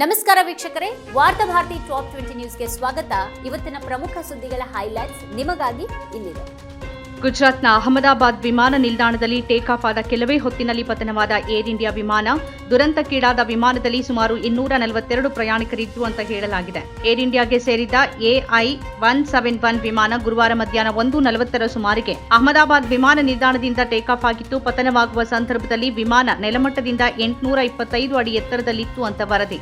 ನಮಸ್ಕಾರ ವೀಕ್ಷಕರೇ, ವಾರ್ತಾ ಭಾರತಿ ಟಾಪ್ ಟ್ವೆಂಟಿ ನ್ಯೂಸ್ಗೆ ಸ್ವಾಗತ. ಇವತ್ತಿನ ಪ್ರಮುಖ ಸುದ್ದಿಗಳ ಹೈಲೈಟ್ಸ್ ನಿಮಗಾಗಿ ಇಲ್ಲಿದೆ. ಗುಜರಾತ್ನ ಅಹಮದಾಬಾದ್ ವಿಮಾನ ನಿಲ್ದಾಣದಲ್ಲಿ ಟೇಕ್ ಆಫ್ ಆದ ಕೆಲವೇ ಹೊತ್ತಿನಲ್ಲಿ ಪತನವಾದ ಏರ್ ಇಂಡಿಯಾ ವಿಮಾನ, ದುರಂತಕ್ಕೀಡಾದ ವಿಮಾನದಲ್ಲಿ ಸುಮಾರು ಇನ್ನೂರ ನಲವತ್ತೆರಡು ಪ್ರಯಾಣಿಕರಿದ್ದು ಅಂತ ಹೇಳಲಾಗಿದೆ. ಏರ್ ಇಂಡಿಯಾಗೆ ಸೇರಿದ ಎಐ ಒನ್ ಸೆವೆನ್ ಒನ್ ವಿಮಾನ ಗುರುವಾರ ಮಧ್ಯಾಹ್ನ ಒಂದು ನಲವತ್ತರ ಸುಮಾರಿಗೆ ಅಹಮದಾಬಾದ್ ವಿಮಾನ ನಿಲ್ದಾಣದಿಂದ ಟೇಕ್ ಆಫ್ ಆಗಿತ್ತು. ಪತನವಾಗುವ ಸಂದರ್ಭದಲ್ಲಿ ವಿಮಾನ ನೆಲಮಟ್ಟದಿಂದ ಎಂಟುನೂರ ಇಪ್ಪತ್ತೈದು ಅಡಿ ಎತ್ತರದಲ್ಲಿತ್ತು ಅಂತ ವರದಿ.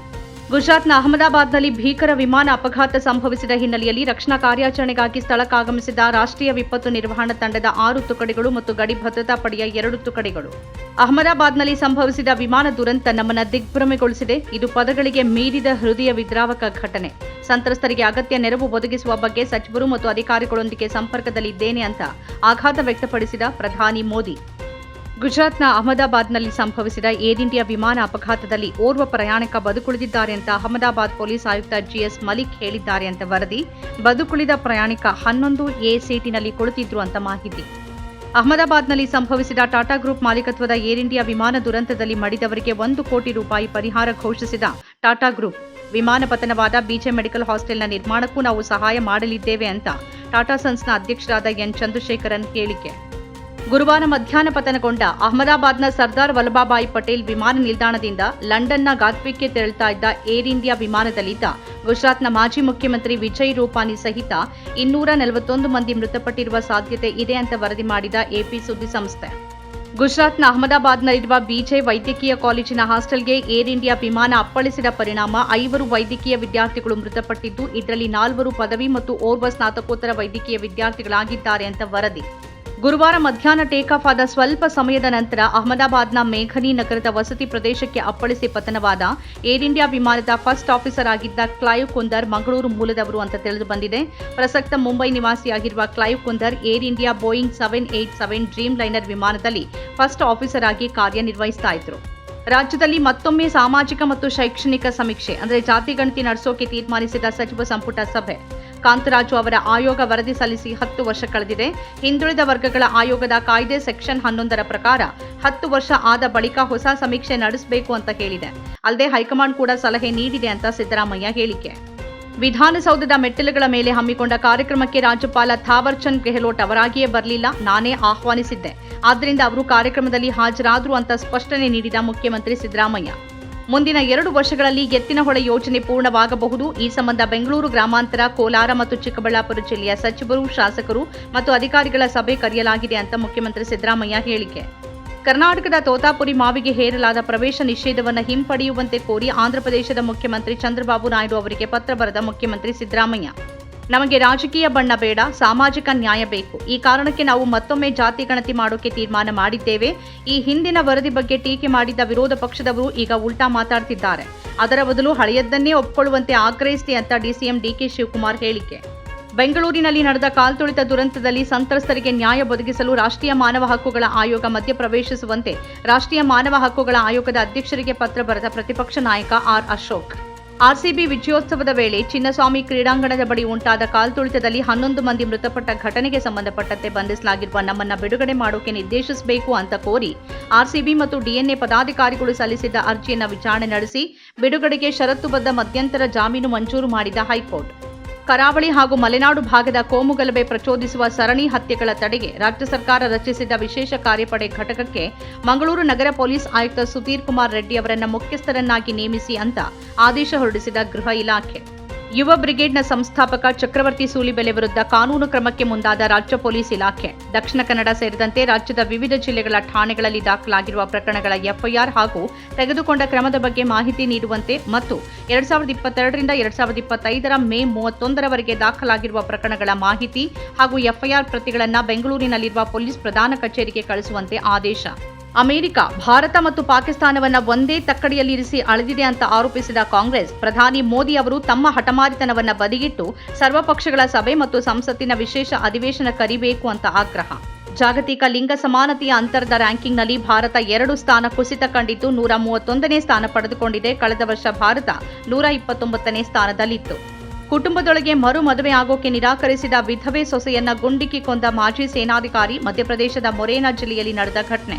ಗುಜರಾತ್ನ ಅಹಮದಾಬಾದ್ನಲ್ಲಿ ಭೀಕರ ವಿಮಾನ ಅಪಘಾತ ಸಂಭವಿಸಿದ ಹಿನ್ನೆಲೆಯಲ್ಲಿ ರಕ್ಷಣಾ ಕಾರ್ಯಾಚರಣೆಗಾಗಿ ಸ್ಥಳಕ್ಕಾಗಮಿಸಿದ ರಾಷ್ಟ್ರೀಯ ವಿಪತ್ತು ನಿರ್ವಹಣಾ ತಂಡದ ಆರು ತುಕಡಿಗಳು ಮತ್ತು ಗಡಿ ಭದ್ರತಾ ಪಡೆಯ ಎರಡು ತುಕಡಿಗಳು. ಅಹಮದಾಬಾದ್ನಲ್ಲಿ ಸಂಭವಿಸಿದ ವಿಮಾನ ದುರಂತ ನಮ್ಮನ್ನು ದಿಗ್ಭ್ರಮೆಗೊಳಿಸಿದೆ. ಇದು ಪದಗಳಿಗೆ ಮೀರಿದ ಹೃದಯ ವಿದ್ರಾವಕ ಘಟನೆ. ಸಂತ್ರಸ್ತರಿಗೆ ಅಗತ್ಯ ನೆರವು ಒದಗಿಸುವ ಬಗ್ಗೆ ಸಚಿವರು ಮತ್ತು ಅಧಿಕಾರಿಗಳೊಂದಿಗೆ ಸಂಪರ್ಕದಲ್ಲಿದ್ದೇನೆ ಅಂತ ಆಘಾತ ವ್ಯಕ್ತಪಡಿಸಿದ ಪ್ರಧಾನಿ ಮೋದಿ. ಗುಜರಾತ್ನ ಅಹಮದಾಬಾದ್ನಲ್ಲಿ ಸಂಭವಿಸಿದ ಏರ್ ಇಂಡಿಯಾ ವಿಮಾನ ಅಪಘಾತದಲ್ಲಿ ಓರ್ವ ಪ್ರಯಾಣಿಕ ಬದುಕುಳಿದಿದ್ದಾರೆ ಅಂತ ಅಹಮದಾಬಾದ್ ಪೊಲೀಸ್ ಆಯುಕ್ತ ಜಿಎಸ್ ಮಲಿಕ್ ಹೇಳಿದ್ದಾರೆ ಅಂತ ವರದಿ. ಬದುಕುಳಿದ ಪ್ರಯಾಣಿಕ ಹನ್ನೊಂದು ಎ ಸೀಟಿನಲ್ಲಿ ಕುಳಿತಿದ್ರು ಅಂತ ಮಾಹಿತಿ. ಅಹಮದಾಬಾದ್ನಲ್ಲಿ ಸಂಭವಿಸಿದ ಟಾಟಾ ಗ್ರೂಪ್ ಮಾಲೀಕತ್ವದ ಏರ್ ಇಂಡಿಯಾ ವಿಮಾನ ದುರಂತದಲ್ಲಿ ಮಡಿದವರಿಗೆ ಒಂದು ಕೋಟಿ ರೂಪಾಯಿ ಪರಿಹಾರ ಘೋಷಿಸಿದ ಟಾಟಾ ಗ್ರೂಪ್. ವಿಮಾನ ಪತನವಾದ ಬಿಜೆ ಮೆಡಿಕಲ್ ಹಾಸ್ಟೆಲ್ನ ನಿರ್ಮಾಣಕ್ಕೂ ನಾವು ಸಹಾಯ ಮಾಡಲಿದ್ದೇವೆ ಅಂತ ಟಾಟಾ ಸನ್ಸ್ನ ಅಧ್ಯಕ್ಷರಾದ ಎನ್ ಚಂದ್ರಶೇಖರನ್ ಹೇಳಿಕೆ. ಗುರುವಾರ ಮಧ್ಯಾಹ್ನ ಪತನಗೊಂಡ ಅಹಮದಾಬಾದ್ನ ಸರ್ದಾರ್ ವಲ್ಲಭಾಬಾಯಿ ಪಟೇಲ್ ವಿಮಾನ ನಿಲ್ದಾಣದಿಂದ ಲಂಡನ್ನ ಗಾತ್ವಿಕ್ಗೆ ತೆರಳುತ್ತಾ ಇದ್ದ ಏರ್ ಇಂಡಿಯಾ ವಿಮಾನದಲ್ಲಿದ್ದ ಗುಜರಾತ್ನ ಮಾಜಿ ಮುಖ್ಯಮಂತ್ರಿ ವಿಜಯ್ ರೂಪಾನಿ ಸಹಿತ ಇನ್ನೂರ ನಲವತ್ತೊಂದು ಮಂದಿ ಮೃತಪಟ್ಟಿರುವ ಸಾಧ್ಯತೆ ಇದೆ ಅಂತ ವರದಿ ಮಾಡಿದ ಎಪಿ ಸುದ್ದಿ ಸಂಸ್ಥೆ. ಗುಜರಾತ್ನ ಅಹಮದಾಬಾದ್ನಲ್ಲಿರುವ ಬಿಜೆ ವೈದ್ಯಕೀಯ ಕಾಲೇಜಿನ ಹಾಸ್ಟೆಲ್ಗೆ ಏರ್ ಇಂಡಿಯಾ ವಿಮಾನ ಅಪ್ಪಳಿಸಿದ ಪರಿಣಾಮ ಐವರು ವೈದ್ಯಕೀಯ ವಿದ್ಯಾರ್ಥಿಗಳು ಮೃತಪಟ್ಟಿದ್ದು, ಇದರಲ್ಲಿ ನಾಲ್ವರು ಪದವಿ ಮತ್ತು ಓರ್ವ ಸ್ನಾತಕೋತ್ತರ ವೈದ್ಯಕೀಯ ವಿದ್ಯಾರ್ಥಿಗಳಾಗಿದ್ದಾರೆ ಅಂತ ವರದಿ. ಗುರುವಾರ ಮಧ್ಯಾಹ್ನ ಟೇಕಾಫ್ ಆದ ಸ್ವಲ್ಪ ಸಮಯದ ನಂತರ ಅಹಮದಾಬಾದ್ನ ಮೇಘನಿ ನಗರದ ವಸತಿ ಪ್ರದೇಶಕ್ಕೆ ಅಪ್ಪಳಿಸಿ ಪತನವಾದ ಏರ್ ಇಂಡಿಯಾ ವಿಮಾನದ ಫಸ್ಟ್ ಆಫೀಸರ್ ಆಗಿದ್ದ ಕ್ಲೈವ್ ಕುಂದರ್ ಮಂಗಳೂರು ಮೂಲದವರು ಅಂತ ತಿಳಿದು ಬಂದಿದೆ. ಪ್ರಸಕ್ತ Mumbai ನಿವಾಸಿಯಾಗಿರುವ Clive Kunder air India Boeing seven eight seven Dreamliner ವಿಮಾನದಲ್ಲಿ ಫಸ್ಟ್ ಆಫೀಸರ್ ಆಗಿ ಕಾರ್ಯನಿರ್ವಹಿಸ್ತಾ ಇದ್ರು. ರಾಜ್ಯದಲ್ಲಿ ಮತ್ತೊಮ್ಮೆ ಸಾಮಾಜಿಕ ಮತ್ತು ಶೈಕ್ಷಣಿಕ ಸಮೀಕ್ಷೆ, ಅಂದರೆ ಜಾತಿ ಗಣತಿ ನಡೆಸೋಕೆ ತೀರ್ಮಾನಿಸಿದ ಸಚಿವ ಸಂಪುಟ ಸಭೆ. ಕಾಂತರಾಜು ಅವರ ಆಯೋಗ ವರದಿ ಸಲ್ಲಿಸಿ ಹತ್ತು ವರ್ಷ ಕಳೆದಿದೆ. ಹಿಂದುಳಿದ ವರ್ಗಗಳ ಆಯೋಗದ ಕಾಯ್ದೆ ಸೆಕ್ಷನ್ ಹನ್ನೊಂದರ ಪ್ರಕಾರ ಹತ್ತು ವರ್ಷ ಆದ ಬಳಿಕ ಹೊಸ ಸಮೀಕ್ಷೆ ನಡೆಸಬೇಕು ಅಂತ ಹೇಳಿದೆ. ಅಲ್ಲದೆ ಹೈಕಮಾಂಡ್ ಕೂಡ ಸಲಹೆ ನೀಡಿದೆ ಅಂತ ಸಿದ್ದರಾಮಯ್ಯ ಹೇಳಿಕೆ. ವಿಧಾನಸೌಧದ ಮೆಟ್ಟಿಲುಗಳ ಮೇಲೆ ಹಮ್ಮಿಕೊಂಡ ಕಾರ್ಯಕ್ರಮಕ್ಕೆ ರಾಜ್ಯಪಾಲ ಥಾವರ್ಚಂದ್ ಗೆಹ್ಲೋಟ್ ಅವರಾಗಿಯೇ ಬರಲಿಲ್ಲ. ನಾನೇ ಆಹ್ವಾನಿಸಿದ್ದೆ. ಆದ್ದರಿಂದ ಅವರು ಕಾರ್ಯಕ್ರಮದಲ್ಲಿ ಹಾಜರಾದರು ಅಂತ ಸ್ಪಷ್ಟನೆ ನೀಡಿದ ಮುಖ್ಯಮಂತ್ರಿ ಸಿದ್ದರಾಮಯ್ಯ. ಮುಂದಿನ ಎರಡು ವರ್ಷಗಳಲ್ಲಿ ಎತ್ತಿನಹೊಳೆ ಯೋಜನೆ ಪೂರ್ಣವಾಗಬಹುದು. ಈ ಸಂಬಂಧ ಬೆಂಗಳೂರು ಗ್ರಾಮಾಂತರ, ಕೋಲಾರ ಮತ್ತು ಚಿಕ್ಕಬಳ್ಳಾಪುರ ಜಿಲ್ಲೆಯ ಸಚಿವರು, ಶಾಸಕರು ಮತ್ತು ಅಧಿಕಾರಿಗಳ ಸಭೆ ಕರೆಯಲಾಗಿದೆ ಅಂತ ಮುಖ್ಯಮಂತ್ರಿ ಸಿದ್ದರಾಮಯ್ಯ ಹೇಳಿಕೆ. ಕರ್ನಾಟಕದ ತೋತಾಪುರಿ ಮಾವಿಗೆ ಹೇರಲಾದ ಪ್ರವೇಶ ನಿಷೇಧವನ್ನು ಹಿಂಪಡೆಯುವಂತೆ ಕೋರಿ ಆಂಧ್ರಪ್ರದೇಶದ ಮುಖ್ಯಮಂತ್ರಿ ಚಂದ್ರಬಾಬು ನಾಯ್ಡು ಅವರಿಗೆ ಪತ್ರ ಬರೆದ ಮುಖ್ಯಮಂತ್ರಿ ಸಿದ್ದರಾಮಯ್ಯ. ನಮಗೆ ರಾಜಕೀಯ ಬಣ್ಣ ಬೇಡ, ಸಾಮಾಜಿಕ ನ್ಯಾಯ ಬೇಕು. ಈ ಕಾರಣಕ್ಕೆ ನಾವು ಮತ್ತೊಮ್ಮೆ ಜಾತಿ ಗಣತಿ ಮಾಡೋಕೆ ತೀರ್ಮಾನ ಮಾಡಿದ್ದೇವೆ. ಈ ಹಿಂದಿನ ವರದಿ ಬಗ್ಗೆ ಟೀಕೆ ಮಾಡಿದ್ದ ವಿರೋಧ ಪಕ್ಷದವರು ಈಗ ಉಲ್ಟಾ ಮಾತಾಡ್ತಿದ್ದಾರೆ. ಅದರ ಬದಲು ಹಳೆಯದನ್ನೇ ಒಪ್ಪಿಕೊಳ್ಳುವಂತೆ ಆಗ್ರಹಿಸಿ ಅಂತ ಡಿಸಿಎಂ ಡಿಕೆ ಶಿವಕುಮಾರ್ ಹೇಳಿಕೆ. ಬೆಂಗಳೂರಿನಲ್ಲಿ ನಡೆದ ಕಾಲ್ತುಳಿತ ದುರಂತದಲ್ಲಿ ಸಂತ್ರಸ್ತರಿಗೆ ನ್ಯಾಯ ಒದಗಿಸಲು ರಾಷ್ಟ್ರೀಯ ಮಾನವ ಹಕ್ಕುಗಳ ಆಯೋಗ ಮಧ್ಯಪ್ರವೇಶಿಸುವಂತೆ ರಾಷ್ಟ್ರೀಯ ಮಾನವ ಹಕ್ಕುಗಳ ಆಯೋಗದ ಅಧ್ಯಕ್ಷರಿಗೆ ಪತ್ರ ಬರೆದ ಪ್ರತಿಪಕ್ಷ ನಾಯಕ ಆರ್ ಅಶೋಕ್. ಆರ್ಸಿಬಿ ವಿಜಯೋತ್ಸವದ ವೇಳೆ ಚಿನ್ನಸ್ವಾಮಿ ಕ್ರೀಡಾಂಗಣದ ಬಳಿ ಉಂಟಾದ ಕಾಲ್ತುಳಿತದಲ್ಲಿ ಹನ್ನೊಂದು ಮಂದಿ ಮೃತಪಟ್ಟ ಘಟನೆಗೆ ಸಂಬಂಧಪಟ್ಟಂತೆ ಬಂಧಿಸಲಾಗಿರುವ ನಮ್ಮನ್ನ ಬಿಡುಗಡೆ ಮಾಡೋಕೆ ನಿರ್ದೇಶಿಸಬೇಕು ಅಂತ ಕೋರಿ ಆರ್ಸಿಬಿ ಮತ್ತು ಡಿಎನ್ಎ ಪದಾಧಿಕಾರಿಗಳು ಸಲ್ಲಿಸಿದ್ದ ಅರ್ಜಿಯನ್ನ ವಿಚಾರಣೆ ನಡೆಸಿ ಬಿಡುಗಡೆಗೆ ಷರತ್ತುಬದ್ಧ ಮಧ್ಯಂತರ ಜಾಮೀನು ಮಂಜೂರು ಮಾಡಿದ ಹೈಕೋರ್ಟ್. ಕರಾವಳಿ ಹಾಗೂ ಮಲೆನಾಡು ಭಾಗದ ಕೋಮುಗಲಭೆ ಪ್ರಚೋದಿಸುವ ಸರಣಿ ಹತ್ಯೆಗಳ ತಡೆಗೆ ರಾಜ್ಯ ಸರ್ಕಾರ ರಚಿಸಿದ ವಿಶೇಷ ಕಾರ್ಯಪಡೆ ಘಟಕಕ್ಕೆ ಮಂಗಳೂರು ನಗರ ಪೊಲೀಸ್ ಆಯುಕ್ತ ಸುಧೀರ್ ಕುಮಾರ್ ರೆಡ್ಡಿ ಅವರನ್ನ ಮುಖ್ಯಸ್ಥರನ್ನಾಗಿ ನೇಮಿಸಿ ಅಂತ ಆದೇಶ ಹೊರಡಿಸಿದ ಗೃಹ ಇಲಾಖೆ. ಯುವ ಬ್ರಿಗೇಡ್ನ ಸಂಸ್ಥಾಪಕ ಚಕ್ರವರ್ತಿ ಸೂಲಿಬೆಲೆ ವಿರುದ್ಧ ಕಾನೂನು ಕ್ರಮಕ್ಕೆ ಮುಂದಾದ ರಾಜ್ಯ ಪೊಲೀಸ್ ಇಲಾಖೆ. ದಕ್ಷಿಣ ಕನ್ನಡ ಸೇರಿದಂತೆ ರಾಜ್ಯದ ವಿವಿಧ ಜಿಲ್ಲೆಗಳ ಠಾಣೆಗಳಲ್ಲಿ ದಾಖಲಾಗಿರುವ ಪ್ರಕರಣಗಳ ಎಫ್ಐಆರ್ ಹಾಗೂ ತೆಗೆದುಕೊಂಡ ಕ್ರಮದ ಬಗ್ಗೆ ಮಾಹಿತಿ ನೀಡುವಂತೆ ಮತ್ತು ಎರಡ್ ಸಾವಿರದ ಇಪ್ಪತ್ತೆರಡರಿಂದ ಎರಡ್ ಸಾವಿರದ ಇಪ್ಪತ್ತೈದರ ಮೇ ಮೂವತ್ತೊಂದರವರೆಗೆ ದಾಖಲಾಗಿರುವ ಪ್ರಕರಣಗಳ ಮಾಹಿತಿ ಹಾಗೂ ಎಫ್ಐಆರ್ ಪ್ರತಿಗಳನ್ನು ಬೆಂಗಳೂರಿನಲ್ಲಿರುವ ಪೊಲೀಸ್ ಪ್ರಧಾನ ಕಚೇರಿಗೆ ಕಳಿಸುವಂತೆ ಆದೇಶ. ಅಮೆರಿಕ, ಭಾರತ ಮತ್ತು ಪಾಕಿಸ್ತಾನವನ್ನು ಒಂದೇ ತಕ್ಕಡಿಯಲ್ಲಿರಿಸಿ ಅಳೆದಿದೆ ಅಂತ ಆರೋಪಿಸಿದ ಕಾಂಗ್ರೆಸ್, ಪ್ರಧಾನಿ ಮೋದಿ ಅವರು ತಮ್ಮ ಹಠಮಾರಿತನವನ್ನು ಬದಿಗಿಟ್ಟು ಸರ್ವಪಕ್ಷಗಳ ಸಭೆ ಮತ್ತು ಸಂಸತ್ತಿನ ವಿಶೇಷ ಅಧಿವೇಶನ ಕರಿಬೇಕು ಅಂತ ಆಗ್ರಹ. ಜಾಗತಿಕ ಲಿಂಗ ಸಮಾನತೆಯ ಅಂತರದ ರ್ಯಾಂಕಿಂಗ್ನಲ್ಲಿ ಭಾರತ ಎರಡು ಸ್ಥಾನ ಕುಸಿತ ಕಂಡಿದ್ದು ನೂರ ಮೂವತ್ತೊಂದನೇ ಸ್ಥಾನ ಪಡೆದುಕೊಂಡಿದೆ. ಕಳೆದ ವರ್ಷ ಭಾರತ ನೂರ ಇಪ್ಪತ್ತೊಂಬತ್ತನೇ ಸ್ಥಾನದಲ್ಲಿತ್ತು. ಕುಟುಂಬದೊಳಗೆ ಮರು ಮದುವೆ ಆಗೋಕೆ ನಿರಾಕರಿಸಿದ ವಿಧವೆ ಸೊಸೆಯನ್ನ ಗುಂಡಿಕ್ಕಿ ಕೊಂದ ಮಾಜಿ ಸೇನಾಧಿಕಾರಿ ಮಧ್ಯಪ್ರದೇಶದ ಮೊರೇನಾ ಜಿಲ್ಲೆಯಲ್ಲಿ ನಡೆದ ಘಟನೆ.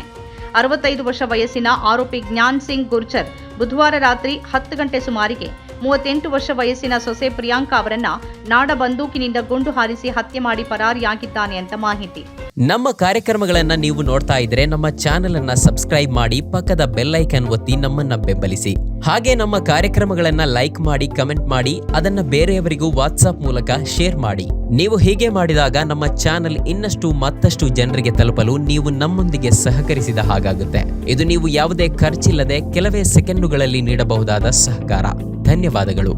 ಅರವತ್ತೈದು ವರ್ಷ ವಯಸ್ಸಿನ ಆರೋಪಿ ಜ್ಞಾನ್ ಸಿಂಗ್ ಗುರ್ಜರ್ ಬುಧವಾರ ರಾತ್ರಿ ಹತ್ತು ಗಂಟೆ ಸುಮಾರಿಗೆ ಮೂವತ್ತೆಂಟು ವರ್ಷ ವಯಸ್ಸಿನ ಸೊಸೆ ಪ್ರಿಯಾಂಕಾ ಅವರನ್ನ ನಾಡ ಬಂದೂಕಿನಿಂದ ಗುಂಡು ಹಾರಿಸಿ ಹತ್ಯೆ ಮಾಡಿ ಪರಾರಿಯಾಗಿದ್ದಾನೆ ಅಂತ ಮಾಹಿತಿ. ನಮ್ಮ ಕಾರ್ಯಕ್ರಮಗಳನ್ನ ನೀವು ನೋಡ್ತಾ ಇದ್ರೆ ನಮ್ಮ ಚಾನೆಲ್ ಅನ್ನ ಸಬ್ಸ್ಕ್ರೈಬ್ ಮಾಡಿ ಪಕ್ಕದ ಬೆಲ್ ಐಕನ್ ಒತ್ತಿ ನಮ್ಮನ್ನ ಬೆಂಬಲಿಸಿ. ಹಾಗೆ ನಮ್ಮ ಕಾರ್ಯಕ್ರಮಗಳನ್ನ ಲೈಕ್ ಮಾಡಿ, ಕಮೆಂಟ್ ಮಾಡಿ, ಅದನ್ನ ಬೇರೆಯವರಿಗೂ ವಾಟ್ಸ್ಆಪ್ ಮೂಲಕ ಶೇರ್ ಮಾಡಿ. ನೀವು ಹೀಗೆ ಮಾಡಿದಾಗ ನಮ್ಮ ಚಾನೆಲ್ ಇನ್ನಷ್ಟು ಮತ್ತಷ್ಟು ಜನರಿಗೆ ತಲುಪಲು ನೀವು ನಮ್ಮೊಂದಿಗೆ ಸಹಕರಿಸಿದ ಹಾಗಾಗುತ್ತೆ. ಇದು ನೀವು ಯಾವುದೇ ಖರ್ಚಿಲ್ಲದೆ ಕೆಲವೇ ಸೆಕೆಂಡುಗಳಲ್ಲಿ ನೀಡಬಹುದಾದ ಸಹಕಾರ. ಧನ್ಯವಾದಗಳು.